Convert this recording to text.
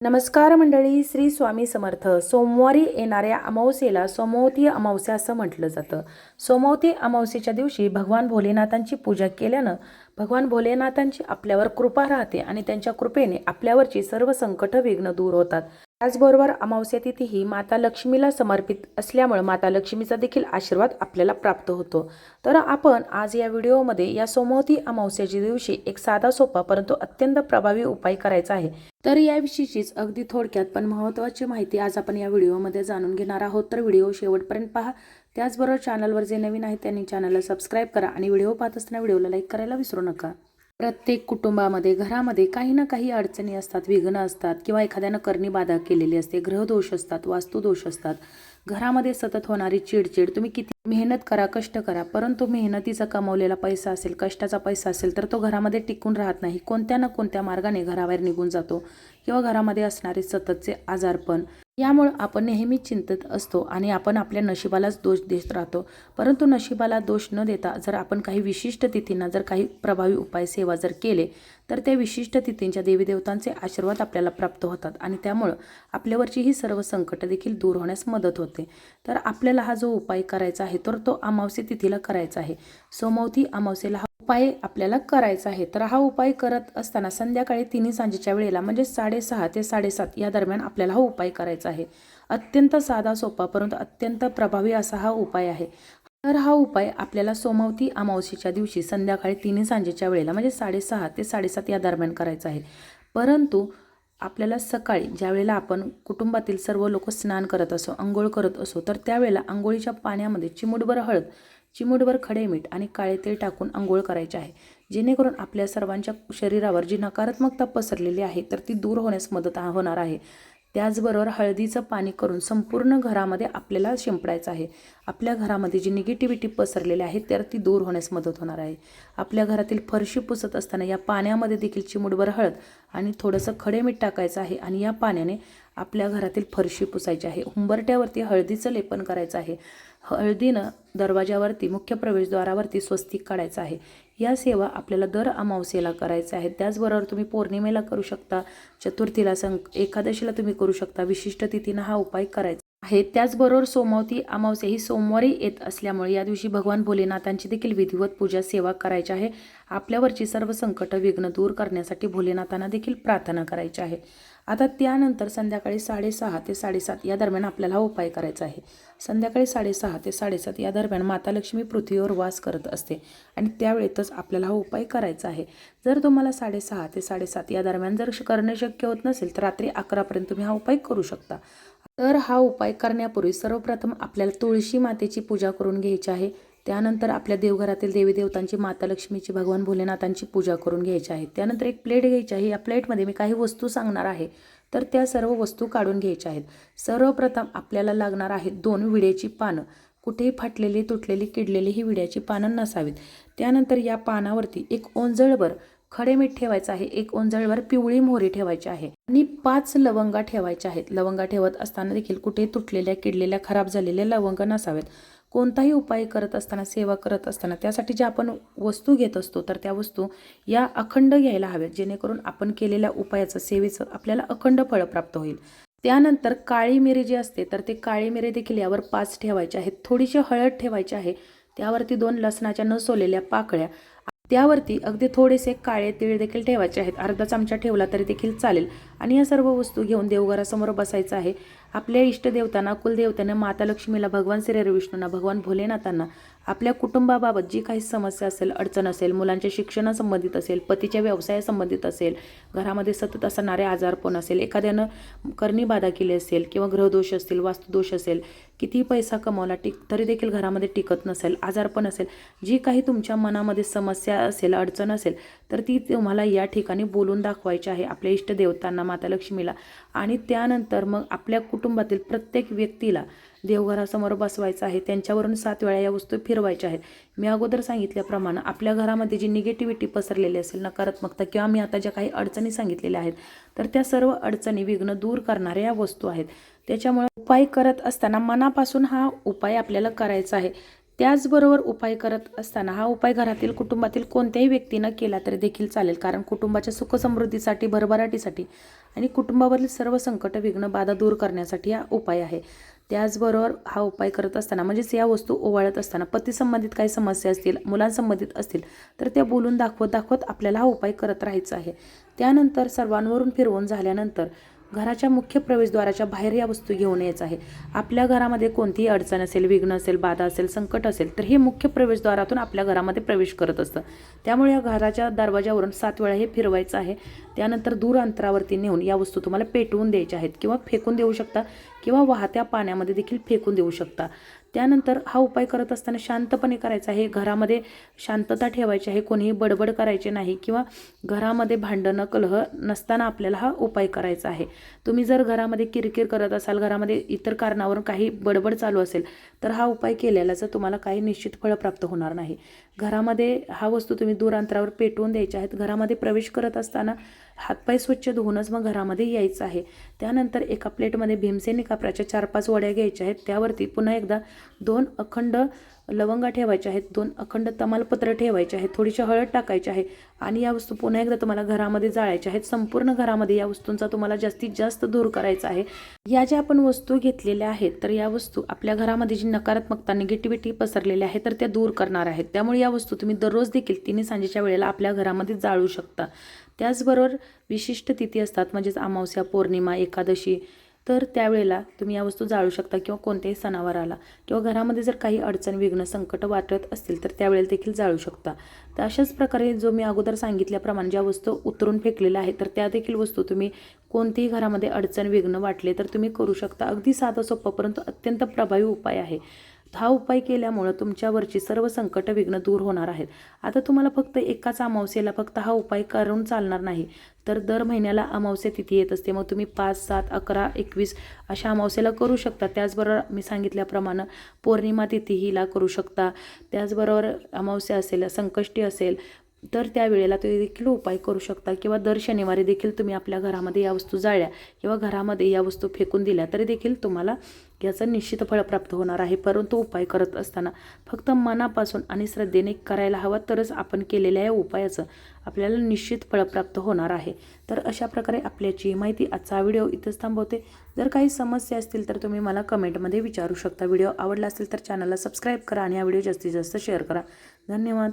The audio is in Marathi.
नमस्कार मंडळी श्री स्वामी समर्थ. सोमवारी येणाऱ्या अमावस्येला सोमवती अमावस्या असं म्हटलं जातं. सोमवती अमावस्येच्या दिवशी भगवान भोलेनाथांची पूजा केल्यानं भगवान भोलेनाथांची आपल्यावर कृपा राहते आणि त्यांच्या कृपेने आपल्यावरची सर्व संकट विघ्न दूर होतात. त्याचबरोबर अमावस्या तिथी ही माता लक्ष्मीला समर्पित असल्यामुळे माता लक्ष्मीचा देखील आशीर्वाद आपल्याला प्राप्त होतो. तर आपण आज या व्हिडिओमध्ये या सोमवती अमावस्याच्या दिवशी एक साधा सोपा परंतु अत्यंत प्रभावी उपाय करायचा आहे. तर याविषयीचीच अगदी थोडक्यात पण महत्त्वाची माहिती आज आपण या व्हिडिओमध्ये जाणून घेणार आहोत. तर व्हिडिओ शेवटपर्यंत पहा. त्याचबरोबर चॅनलवर जे नवीन आहेत त्यांनी चॅनलला सबस्क्राईब करा आणि व्हिडिओ पाहत असताना व्हिडिओला लाईक करायला विसरू नका. प्रत्येक कुटुंबामध्ये घरामध्ये काही ना काही अडचणी असतात विघ्न असतात किंवा एखाद्यानं करणी बाधा केलेली असते ग्रहदोष असतात वास्तुदोष असतात. घरामध्ये सतत होणारी चिडचिड तुम्ही किती मेहनत करा कष्ट करा परंतु मेहनतीचा कमवलेला पैसा असेल कष्टाचा पैसा असेल तर तो घरामध्ये टिकून राहत नाही. कोणत्या ना कोणत्या मार्गाने घराबाहेर निघून जातो किंवा घरामध्ये असणारे सततचे आजारपण. यामुळं आपण नेहमी चिंतित असतो आणि आपण आपल्या नशिबालाच दोष देत राहतो. परंतु नशिबाला दोष न देता जर आपण काही विशिष्ट तिथींना जर काही प्रभावी उपाय सेवा जर केले तर त्या विशिष्ट तिथींच्या देवीदेवतांचे आशीर्वाद आपल्याला प्राप्त होतात आणि त्यामुळं आपल्यावरची ही सर्व संकटं देखील दूर होण्यास मदत होते. तर आपल्याला हा जो उपाय करायचा आहे तर तो अमावस्ये तिथीला करायचा आहे. सोमवती अमावस्येला हा उपाय आपल्याला करायचा आहे. तर हा उपाय करत असताना संध्याकाळी तिन्ही सांजेच्या वेळेला म्हणजे साडेसहा ते साडेसात या दरम्यान आपल्याला हा उपाय करायचा आहे. अत्यंत साधा सोपा परंतु अत्यंत प्रभावी असा हा उपाय आहे. तर हा उपाय आपल्याला सोमवती अमावस्येच्या दिवशी संध्याकाळी तिन्ही सांजेच्या वेळेला म्हणजे साडेसहा ते साडेसात या दरम्यान करायचा आहे. परंतु आपल्याला सकाळी ज्या वेळेला आपण कुटुंबातील सर्व लोक स्नान करत असो आंघोळ करत असो तर त्यावेळेला आंघोळीच्या पाण्यामध्ये चिमूटभर हळद चिमूटभर खडे मीठ आणि काळे तेल टाकून आंघोळ करायचे आहे. जेणेकरून आपल्या सर्वांच्या शरीरावर जी नकारात्मकता पसरलेली आहे तर ती दूर होण्यास मदत होणार आहे. त्याचबरोबर हळदीचं पाणी करून संपूर्ण घरामध्ये आपल्याला शिंपडायचं आहे. आपल्या घरामध्ये जी निगेटिव्हिटी पसरलेली आहे तर ती दूर होण्यास मदत होणार आहे. आपल्या घरातील फरशी पुसत असताना या पाण्यामध्ये देखील चिमुडभर हळद आणि थोडंसं खडे मीठ टाकायचं आहे आणि या पाण्याने आपल्या घरातील फरशी पुसायची आहे. उंबरट्यावरती हळदीचं लेपन करायचं आहे. हळदीनं दरवाजावरती मुख्य प्रवेशद्वारावरती स्वस्तिक काढायचं आहे. या सेवा आपल्याला दर अमावस्येला करायच्या आहेत. त्याचबरोबर तुम्ही पौर्णिमेला करू शकता चतुर्थीला सं एकादशीला तुम्ही करू शकता विशिष्ट तिथीनं हा उपाय करायचा आहे. त्याचबरोबर सोमवती अमावस्या ही सोमवारी येत असल्यामुळे या दिवशी भगवान भोलेनाथांची देखील विधिवत पूजा सेवा करायची आहे. आपल्यावरची सर्व संकट विघ्न दूर करण्यासाठी भोलेनाथांना देखील प्रार्थना करायची आहे. आता त्यानंतर संध्याकाळी साडेसहा ते साडेसात या दरम्यान आपल्याला हा उपाय करायचा आहे. संध्याकाळी साडेसहा ते साडेसात या दरम्यान माता लक्ष्मी पृथ्वीवर वास करत असते आणि त्यावेळेतच आपल्याला हा उपाय करायचा आहे. जर तुम्हाला साडेसहा ते साडेसात या दरम्यान जर करणं शक्य होत नसेल तर रात्री अकरापर्यंत तुम्ही हा उपाय करू शकता. तर हा उपाय करण्यापूर्वी सर्वप्रथम आपल्याला तुळशी मातेची पूजा करून घ्यायची आहे. त्यानंतर आपल्या देवघरातील देवी देवतांची माता लक्ष्मीची भगवान भोलेनाथांची पूजा करून घ्यायची आहे. त्यानंतर एक प्लेट घ्यायची आहे. या प्लेटमध्ये मी काही वस्तू सांगणार आहे. तर त्या सर्व वस्तू काढून घ्यायच्या आहेत. सर्वप्रथम आपल्याला लागणार आहेत दोन विड्याची पानं. कुठेही फाटलेली तुटलेली किडलेली ही विड्याची पानं नसावीत. त्यानंतर या पानावरती एक ओंजळभर खडे मीठ ठेवायचं आहे एक ओंजळभर पिवळी मोहरी ठेवायची आहे आणि पाच लवंगा ठेवायच्या आहेत. लवंगा ठेवत असताना देखील कुठे तुटलेल्या किडलेल्या खराब झालेल्या लवंग नसावेत. कोणताही उपाय करत असताना सेवा करत असताना त्यासाठी ज्या आपण वस्तू घेत असतो तर त्या वस्तू या अखंड घ्यायला हव्यात. जेणेकरून आपण केलेल्या उपायाचं सेवेचं आपल्याला अखंड फळ प्राप्त होईल. त्यानंतर काळी मिरी जी असते तर ते काळी मिरी देखील यावर पाच ठेवायचे आहेत. थोडीशी हळद ठेवायची आहे. त्यावरती दोन लसणाच्या न सोलेल्या पाकळ्या त्यावरती अगदी थोडेसे काळे तीळ देखील ठेवायचे आहेत. अर्धा चमचा ठेवला तरी देखील चालेल. आणि या सर्व वस्तू घेऊन देवघरासमोर बसायचं आहे. आपल्या इष्टदेवतांना कुलदेवतांना माता लक्ष्मीला भगवान श्री विष्णूंना भगवान भोलेनाथांना आपल्या कुटुंबाबाबत जी काही समस्या असेल अडचण असेल मुलांच्या शिक्षणासंबंधित असेल पतीच्या व्यवसायासंबंधित असेल घरामध्ये सतत असणारे आजारपण असेल एखाद्यानं करणी बाधा केली असेल किंवा ग्रहदोष असतील वास्तुदोष असेल किती पैसा कमावला टिक तरी देखील घरामध्ये टिकत नसेल आजारपण असेल जी काही तुमच्या मनामध्ये समस्या असेल अडचण असेल तर ती तुम्हाला या ठिकाणी बोलून दाखवायची आहे आपल्या इष्टदेवतांना माता लक्ष्मीला. आणि त्यानंतर मग आपल्या कुटुंबातील प्रत्येक व्यक्तीला देवघरासमोर बसवायचं आहे. त्यांच्यावरून सात वेळा या वस्तू फिर फिरवायच्या आहेत. मी अगोदर सांगितल्याप्रमाणे आपल्या घरामध्ये जी निगेटिव्हिटी पसरलेली असेल नकारात्मकता किंवा मी आता ज्या काही अडचणी सांगितलेल्या आहेत तर त्या सर्व अडचणी विघ्न दूर करणाऱ्या या वस्तू आहेत. त्याच्यामुळे उपाय करत असताना मनापासून हा उपाय आपल्याला करायचा आहे. त्याचबरोबर उपाय करत असताना हा उपाय घरातील कुटुंबातील कोणत्याही व्यक्तीनं केला तरी देखील चालेल. कारण कुटुंबाच्या सुखसमृद्धीसाठी भरभराटीसाठी आणि कुटुंबावरील सर्व संकट विघ्न बाधा दूर करण्यासाठी हा उपाय आहे. त्याचबरोबर हा उपाय करत असताना म्हणजेच या वस्तू ओवाळत असताना पतीसंबंधित काही समस्या असतील मुलांसंबंधित असतील तर त्या बोलून दाखवत दाखवत आपल्याला हा उपाय करत राहायचा आहे. त्यानंतर सर्वांवरून फिरवून झाल्यानंतर घराच्या मुख्य प्रवेशद्वाराच्या बाहेर या वस्तू घेऊन यायचं आहे. आपल्या घरामध्ये कोणतीही अडचण असेल विघ्न असेल बाधा असेल संकट असेल तर हे मुख्य प्रवेशद्वारातून आपल्या घरामध्ये प्रवेश करत असतं. त्यामुळे या घराच्या दरवाजावरून सात वेळा हे फिरवायचं आहे. त्यानंतर दूर अंतरावरती नेऊन या वस्तू तुम्हाला पेटवून द्यायच्या आहेत किंवा फेकून देऊ शकता किंवा वाहत्या पाण्यामध्ये देखील फेकून देऊ शकता. त्यानंतर हा उपाय करत असताना शांतपणे करायचा आहे. घरामध्ये शांतता ठेवायची आहे. कोणीही बडबड करायचे नाही किंवा घरामध्ये भांडणं कलह नसताना आपल्याला हा उपाय करायचा आहे. तुम्ही जर घरामध्ये किरकिर करत असाल घरामध्ये इतर कारणावरून काही बडबड चालू असेल तर हा उपाय केलेल्याचं तुम्हाला काही निश्चित फळ प्राप्त होणार नाही. घरामध्ये हा वस्तू तुम्ही दूर अंतरावर पेटवून द्यायच्या आहेत. घरामध्ये प्रवेश करत असताना हातपाय स्वच्छ धुवूनच मग घरामध्ये यायचं आहे. त्यानंतर एका प्लेटमध्ये भीमसेनी कापराच्या चार पाच वड्या घ्यायच्या आहेत. त्यावरती पुन्हा एकदा दोन अखंड लवंगा ठेवायच्या आहेत. दोन अखंड तमालपत्र ठेवायचे आहेत. थोडीशी हळद टाकायची आहे आणि या वस्तू पुन्हा एकदा तुम्हाला घरामध्ये जाळायच्या आहेत. संपूर्ण घरामध्ये या वस्तूंचा तुम्हाला जास्तीत जास्त दूर करायचा आहे. या ज्या आपण वस्तू घेतलेल्या आहेत तर या वस्तू आपल्या घरामध्ये जी नकारात्मकता निगेटिव्हिटी पसरलेल्या आहे तर त्या दूर करणार आहेत. त्यामुळे या वस्तू तुम्ही दररोज देखील तिन्ही सांजेच्या वेळेला आपल्या घरामध्ये जाळू शकता. त्याचबरोबर विशिष्ट तिथी असतात म्हणजेच अमावस्या पौर्णिमा एकादशी. तर त्यावेळेला तुम्ही या वस्तू जाळू शकता किंवा कोणत्याही सणावर आला किंवा घरामध्ये जर काही अडचण विघ्न संकट वाटत असतील तर त्यावेळेला देखील जाळू शकता. तर अशाच प्रकारे जो मी अगोदर सांगितल्याप्रमाणे ज्या वस्तू उतरून फेकलेल्या आहेत तर त्या देखील वस्तू तुम्ही कोणतीही घरामध्ये अडचण विघ्न वाटले तर तुम्ही करू शकता. अगदी साधं सोपं परंतु अत्यंत प्रभावी उपाय आहे. हा उपाय केल्यामुळं तुमच्यावरची सर्व संकट विघ्न दूर होणार आहेत. आता तुम्हाला फक्त एकाच अमावस्येला फक्त हा उपाय करून चालणार नाही. तर दर महिन्याला अमावस्या तिथी येत असते. मग तुम्ही पाच सात अकरा एकवीस अशा अमावस्येला करू शकता. त्याचबरोबर मी सांगितल्याप्रमाणे पौर्णिमा तिथी हिला करू शकता. त्याचबरोबर अमावस्या असेल संकष्टी असेल तर त्यावेळेला तुम्ही देखील उपाय करू शकता किंवा दर शनिवारी देखील तुम्ही आपल्या घरामध्ये या वस्तू जाळल्या किंवा घरामध्ये या वस्तू फेकून दिल्या तरी देखील तुम्हाला याचं निश्चित फळ प्राप्त होणार आहे. परंतु उपाय करत असताना फक्त मनापासून आणि श्रद्धेने करायला हवा तरच आपण केलेल्या या उपायाचं आपल्याला निश्चित फळ प्राप्त होणार आहे. तर अशा प्रकारे आपल्याची माहिती आजचा व्हिडिओ इथंच थांबवते. जर काही समस्या असतील तर तुम्ही मला कमेंटमध्ये विचारू शकता. व्हिडिओ आवडला असेल तर चॅनलला सबस्क्राईब करा आणि हा व्हिडिओ जास्तीत जास्त शेअर करा. धन्यवाद.